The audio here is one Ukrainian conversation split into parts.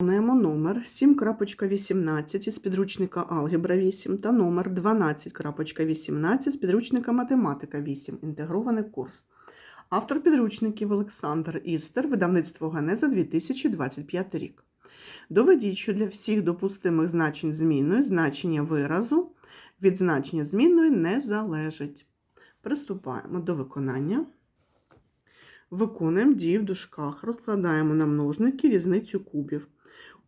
Виконуємо номер 7.18 із підручника Алгебра 8 та номер 12.18 з підручника Математика 8. Інтегрований курс. Автор підручників Олександр Істер, видавництво Генеза 2025 рік. Доведіть, що для всіх допустимих значень змінної значення виразу від значення змінної не залежить. Приступаємо до виконання. Виконуємо дії в дужках, розкладаємо на множники різницю кубів.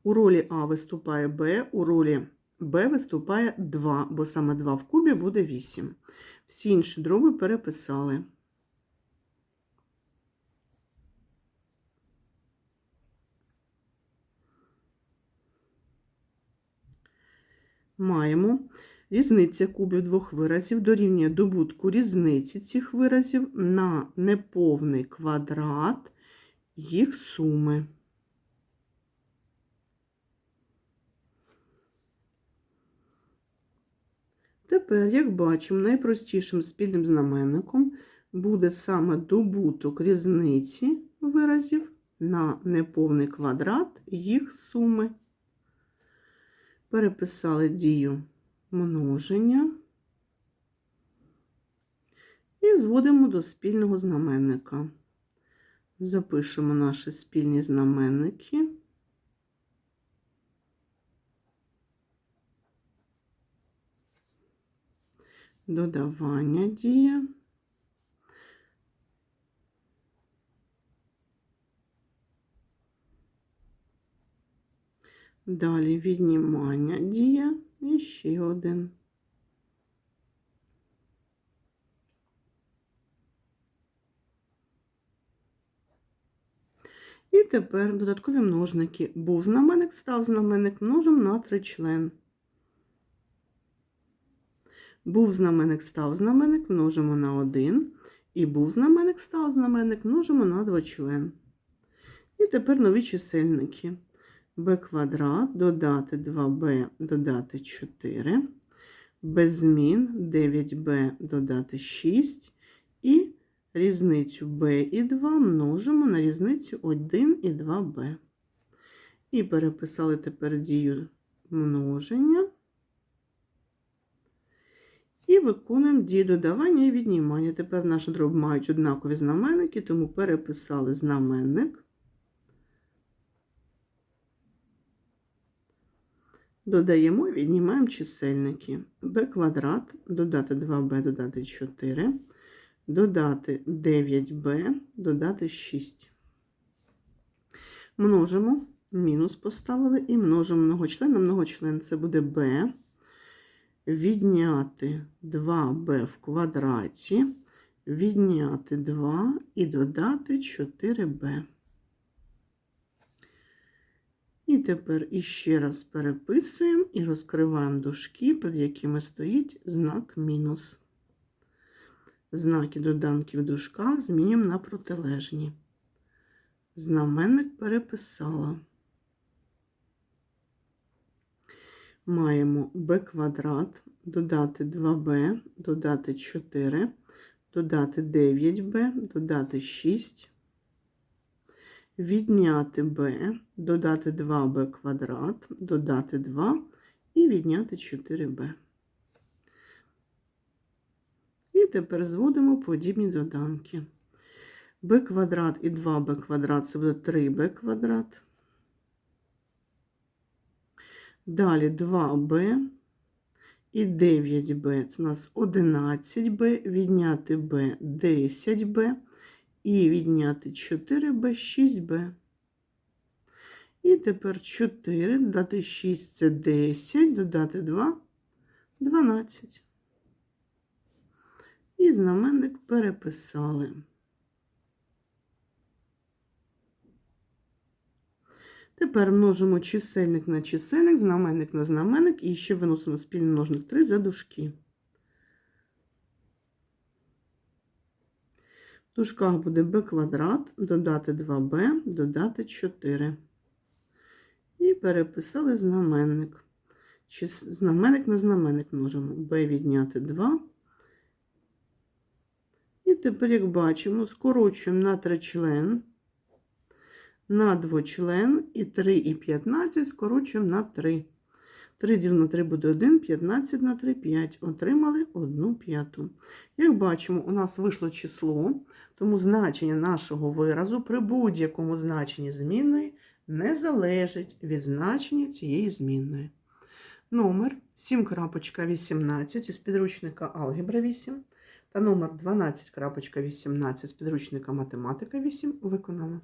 У ролі А виступає Б, у ролі Б виступає 2, бо саме 2 в кубі буде 8. Всі інші дроби переписали. Маємо різниця кубів двох виразів дорівнює добутку різниці цих виразів на неповний квадрат їх суми. Тепер, як бачимо, найпростішим спільним знаменником буде саме добуток різниці виразів на неповний квадрат їх суми. Переписали дію множення і зводимо до спільного знаменника. Запишемо наші спільні знаменники. Додавання дія. Далі віднімання дія і ще один. І тепер додаткові множники. Був знаменник, став знаменник, множимо на тричлен. Був знаменник, став знаменник, множимо на 1. І був знаменник, став знаменник, множимо на двочлен. І тепер нові чисельники. b квадрат додати 2b додати 4. Без змін 9b додати 6. І різницю b і 2 множимо на різницю 1 і 2b. І переписали тепер дію множення. І виконуємо дію додавання і віднімання. Тепер наші дроб мають однакові знаменники, тому переписали знаменник. Додаємо і віднімаємо чисельники. b квадрат, додати 2b, додати 4, додати 9b, додати 6. Множимо, мінус поставили і множимо многочлен на многочлен. Це буде b відняти 2b в квадраті, відняти 2 і додати 4b. І тепер іще раз переписуємо і розкриваємо дужки, під якими стоїть знак мінус. Знаки доданків в дужках змінюємо на протилежні. Знаменник переписала. Маємо b квадрат, додати 2b, додати 4, додати 9b, додати 6, відняти b, додати 2b квадрат, додати 2 і відняти 4b. І тепер зводимо подібні доданки. b квадрат і 2b квадрат це буде 3b квадрат. Далі 2b і 9b. Це у нас 11b, відняти b 10b і відняти 4b 6b. І тепер 4, додати 6 це 10, додати 2 12. І знаменник переписали. Тепер множимо чисельник на чисельник, знаменник на знаменник і ще виносимо спільний множник 3 за дужки. В дужках буде b квадрат, додати 2b, додати 4. І переписали знаменник. Знаменник на знаменник множимо. b відняти 2. І тепер, як бачимо, скорочуємо на тричлен на двочлен і 3 і 15 скорочуємо на 3. 3 діл на 3 буде 1, 15 на 3 5. Отримали 1 п'яту. Як бачимо, у нас вийшло число, тому значення нашого виразу при будь-якому значенні змінної не залежить від значення цієї змінної. Номер 7.18 із підручника Алгебра 8 та номер 12.18 з підручника Математика 8 виконано.